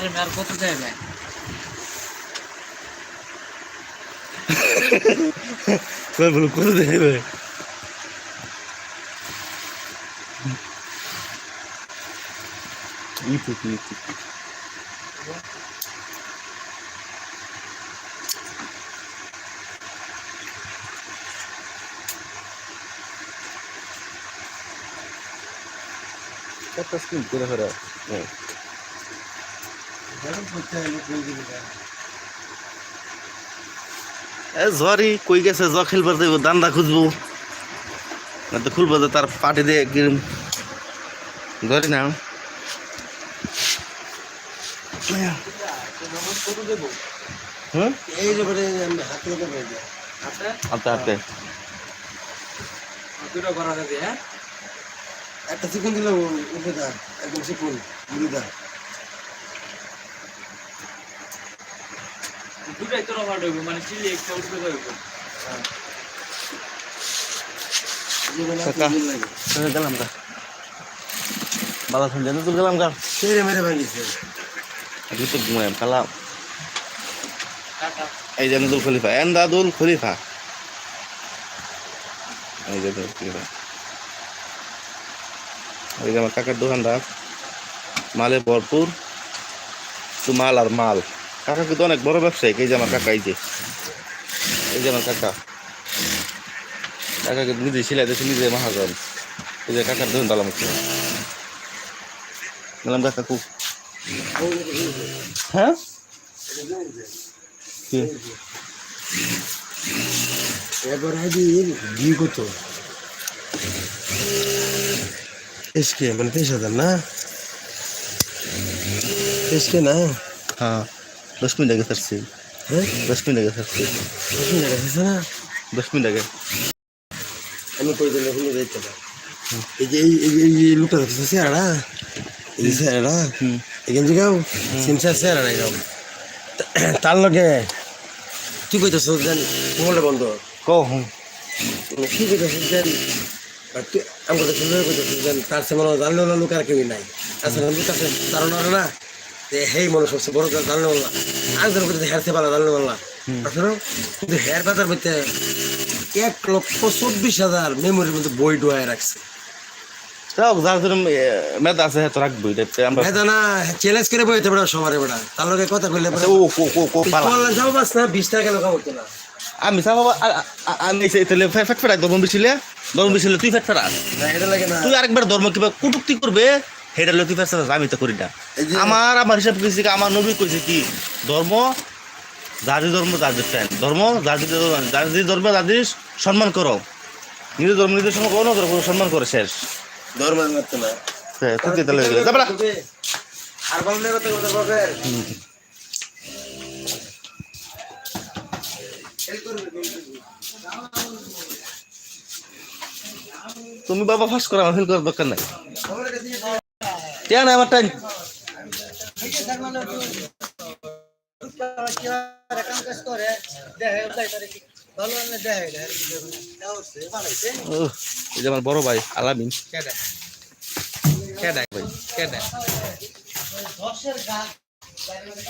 আরে আর কত যাবে কই বল কত দেবে ইউটিউব ইউটিউব কত স্কিল করে ফেরা এ ঝরি কই গেছে? জ খেলবার দেব দান্দা খুঁজবো। না তো খুলবো তো তার পাটি দিয়ে কিরম ধরি না। হাতে হাতে। দুটো করা হ্যাঁ একটা চিকেন দিলে উঠে দাঁড়। একদম চিকুন মুড়ি দাঁড়। দুটাই তো রবার হইব মানে চিলি একটা উঠবে হইব। গেলাম গা। বাবা শুনছে তুই গেলাম গা। সেরে মেরে ভাঙিছে আজকে তো ঘুমাইম এই যে নদুল খলিফা এন দাদুল খলিফা। এই যে নদুল খলিফা। এই যে আমার কাকার দোকানটা মালে ভরপুর। তো মাল আর মাল। কাকা কিন্তু অনেক বড় ব্যবসায়িক এই যে আমার কাকা এই যে। এই যে আমার কাকা। কাকা কিন্তু নিজে সিলাই দিয়েছে নিজে মহাজন। এই যে কাকার দোকান তালাম গেলাম কাকা কু হ্যাঁ? এবার এসকে মানে না? এসকে না? হ্যাঁ। দশ মিনিট আগে ছাড়ছি। হ্যাঁ? দশ মিনিট আগে ছাড়ছি। দশ মিনিট আগে আমি কই দিলে ভুলে যাইতে এই যে এই লোকটা দেখছ চেহারা? এই যে চেহারা? হুম। এখান থেকে সিনসার চেহারা নাই যাও তার লগে তুই কইতেছ জান? মোবাইলটা বন্ধ। কো হুম। মানে কি কইতেছ জান? তুই আমার কাছে কইতেছ জান তার সে মনে হয় জানলেও না লোক আর কেউ নাই। আসলে লোক আছে ধারণা না। হেই মনে হয় সবচেয়ে বড় জানলে জানলে আসলে কিন্তু হেয়ার পাতার মধ্যে এক লক্ষ চব্বিশ হাজার মেমোরির মধ্যে বই ডুয়ায় রাখছে। আছে হ্যাঁ না চ্যালেঞ্জ করে বইতে বেড়া সবার বেড়া। তার লগে কথা কইলে ও কো কো কো পালা। বললাম যাও বাস না বিশ টাকা কেন খাব না আমি আমি তাহলে ফেট ফেট ফেট ধর্ম বিছিলে ধর্ম বিছিলে তুই ফেট তুই আরেকবার ধর্ম কিবা কুটুক্তি করবে? সেটা লোক আমি তো করি না। আমার আমার হিসাব করেছি কি, আমার নবী কইছে কি ধর্ম জাতি ধর্ম জাতির ফ্যান ধর্ম জাতি জাতি ধর্ম জাতির সম্মান করো। নিজের ধর্ম নিজের সম্মান করো না সম্মান করে শেষ। তুমি বাবা ফাঁস করো আমার ফিল করার দরকার নাই। কেন আমার টাইম আমার বড় ভাই আলামিন। ভাই